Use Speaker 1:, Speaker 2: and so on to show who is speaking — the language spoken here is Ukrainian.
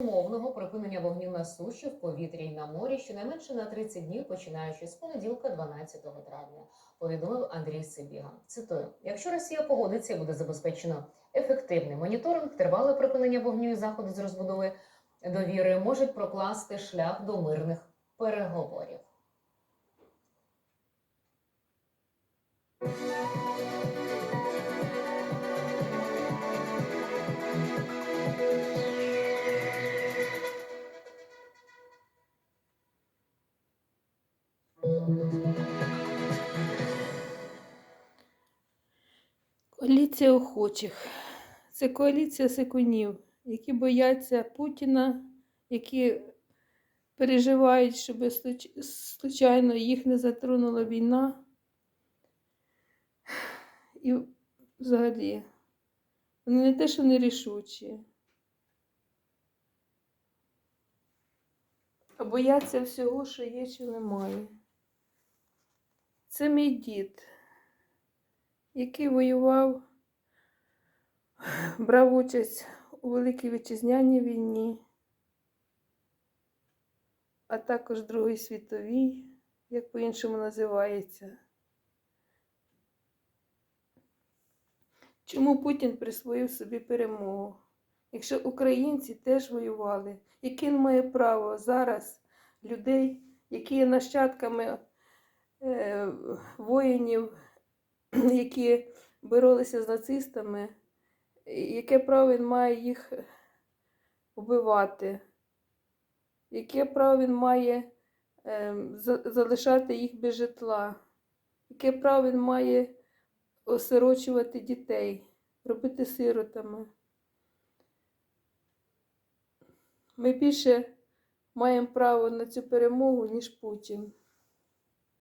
Speaker 1: умовного припинення вогню на суші, в повітрі й на морі щонайменше на 30 днів, починаючи з понеділка, 12 травня, повідомив Андрій Сибіга. Цитую: якщо Росія погодиться і буде забезпечено ефективний моніторинг, тривале припинення вогню і заходи з розбудови довіри можуть прокласти шлях до мирних переговорів.
Speaker 2: Коаліція охочих. Це коаліція сикунів, які бояться Путіна, які переживають, щоб случ- случайно їх не затронула війна. І взагалі, вони не те, що не рішучі, а бояться всього, що є, чи немає. Це мій дід який воював, брав участь у Великій Вітчизняній війні, а також Другій світовій, як по-іншому називається. Чому Путін присвоїв собі перемогу? Якщо українці теж воювали, він має право зараз людей, які є нащадками воїнів, які боролися з нацистами, яке право він має їх вбивати? Яке право він має ем, залишати їх без житла? Яке право він має осирочувати дітей, робити сиротами? Ми більше маємо право на цю перемогу, ніж Путін.